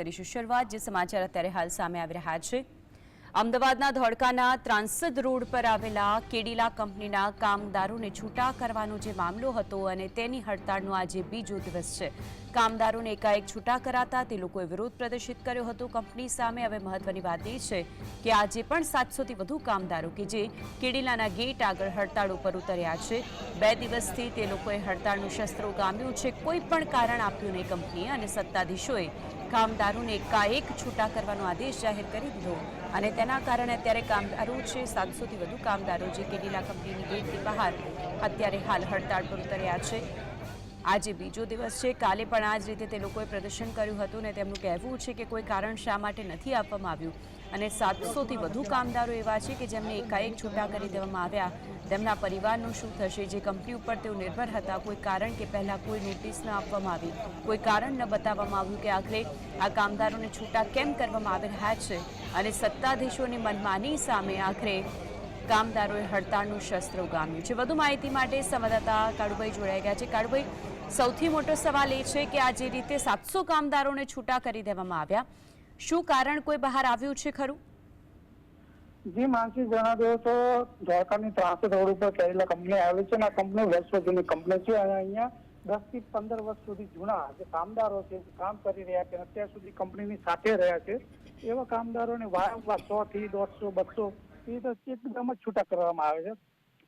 કરીશું શરૂઆત? જે સમાચાર અત્યારે હાલ સામે આવી રહ્યા છે. અમદાવાદના ધોળકાના ત્રાંસદ રોડ પર આવેલા કેડીલા કંપનીના કામદારોને છૂટા કરવાનો જે મામલો હતો અને તેની હડતાળનો આજે બીજો દિવસ છે. કામદારોને એકાએક છૂટા કરાતા તે લોકોએ વિરોધ પ્રદર્શિત કર્યો હતો કંપની સામે. હવે મહત્વની વાત એ છે કે આજે પણ સાતસોથી વધુ કામદારો કે જે કેડીલાના ગેટ આગળ હડતાળ ઉપર ઉતર્યા છે. બે દિવસથી તે લોકોએ હડતાળનું શસ્ત્રો ગામ્યું છે. કોઈ પણ કારણ આપ્યું નહીં કંપનીએ અને સત્તાધીશોએ કામદારોને એકાએક છૂટા કરવાનો આદેશ જાહેર કરી દીધો અને તેના કારણે અત્યારે કામદારો છે, સાતસોથી વધુ કામદારો જે કેડીલા કંપનીની ગેટની બહાર અત્યારે હાલ હડતાળ પર ઉતર્યા છે. આજે બીજો દિવસ છે. કાલે પણ આ જ રીતે તે લોકોએ પ્રદર્શન કર્યું હતું ને તેમનું કહેવું છે કે કોઈ કારણ શા માટે નથી આપવામાં આવ્યું. અને સાતસોથી વધુ કામદારો એવા છે કે જેમને એકાએક છૂટા કરી દેવામાં આવ્યા. તેમના પરિવારનું શું થશે? જે કંપની ઉપર તેઓ નિર્ભર હતા, કોઈ કારણ કે પહેલાં કોઈ નોટિસ ન આપવામાં આવી, કોઈ કારણ ન બતાવવામાં આવ્યું કે આખરે આ કામદારોને છૂટા કેમ કરવામાં આવી રહ્યા છે? અને સત્તાધીશોની મનમાની સામે આખરે કામદારોએ હડતાળનું શસ્ત્ર ઉગામ્યું છે. વધુ માહિતી માટે સંવાદદાતા કાળુભાઈ જોડાઈ ગયા છે. કાળુભાઈ, સૌથી મોટો સવાલ એ છે કે આ જે રીતે સાતસો કામદારોને છૂટા કરી દેવામાં આવ્યા, શું કારણ કોઈ બહાર આવ્યું છે ખરું? જી માનસી જણાવ્યો તો દ્વારકાની ત્રાસઠ રોડ ઉપર કરેલા કંપની આવેલી છે અને આ કંપની વર્ષો જૂની કંપની છે અને અહીંયા દસથી પંદર વર્ષ સુધી જૂના જે કામદારો છે કામ કરી રહ્યા છે અત્યાર સુધી કંપનીની સાથે રહ્યા છે, એવા કામદારોને વારંવાર સો થી દોઢસો, બસો એ તો એકદમ જ છૂટા કરવામાં આવે છે.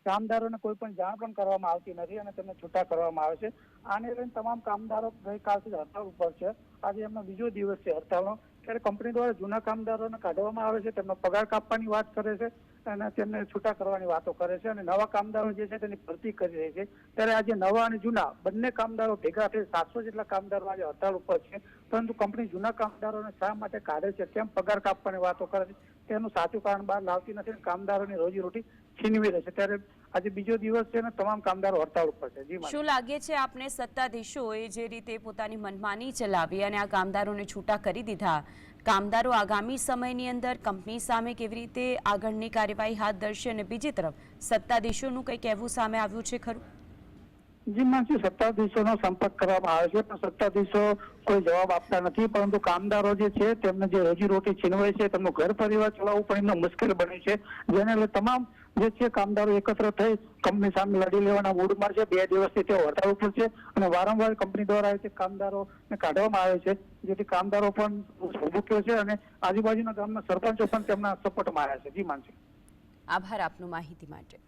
કામદારોને કોઈ પણ જાણ પણ કરવામાં આવતી નથી અને તેમને છૂટા કરવામાં આવે છે. આને લઈને તમામ કામદારો ગઈકાલથી હડતાળ ઉપર છે. આજે એમનો બીજો દિવસ છે હડતાળનો. ત્યારે કંપની દ્વારા જૂના કામદારોને કાઢવામાં આવે છે, તેમનો પગાર કાપવાની વાત કરે છે અને તેમને છૂટા કરવાની વાતો કરે છે અને નવા કામદારો જે છે તેની ભરતી કરી રહી છે. ત્યારે આજે નવા અને જૂના બંને કામદારો ભેગા થઈ સાતસો જેટલા કામદારો આજે હડતાળ ઉપર છે. પરંતુ કંપની જૂના કામદારોને શા માટે કાઢે છે? કેમ પગાર કાપવાની વાતો કરે છે? તેનું સાચું કારણ બહાર લાવતી નથી અને કામદારોની રોજીરોટી છીનવી રહે ત્યારે આજે બીજો દિવસ છે તમામ કામદારો હડતાળ ઉપર છે. શું લાગે છે આપને સત્તાધીશોએ જે રીતે પોતાની મનમાની ચલાવી અને આ કામદારોને છૂટા કરી દીધા? કામદારો આગામી સમયની અંદર કંપની સામે કેવી રીતે આગળની કાર્યવાહી હાથ ધરશે? અને બીજી તરફ સત્તાધીશોનું કંઈ કહેવું સામે આવ્યું છે ખરું? જી માનસી સત્તાધીશોનો સંપર્ક કરવામાં આવે છે, પણ સત્તાધીશો કોઈ જવાબ આપતા નથી, પરંતુ કામદારો જે છે, તેમને જે રોજીરોટી છીનવાય છે, તેમનું ઘર પરિવાર ચલાવવું પણ એમને મુશ્કેલ બને છે. જેને લઈ તમામ જે છે કામદારો એકત્ર થઈ કંપની સામે લડી લેવાના મૂડમાં છે. બે દિવસથી તેઓ હડતાળ ઉપર છે અને વારંવાર કંપની દ્વારા જે કામદારોને કાઢવામાં આવે છે, જેથી કામદારો પણ ભૂક્યો છે અને આજુબાજુના ગામના સરપંચો પણ તેમના સપોર્ટમાં આવ્યા છે. જી માનસી. આભાર આપનો માહિતી માટે.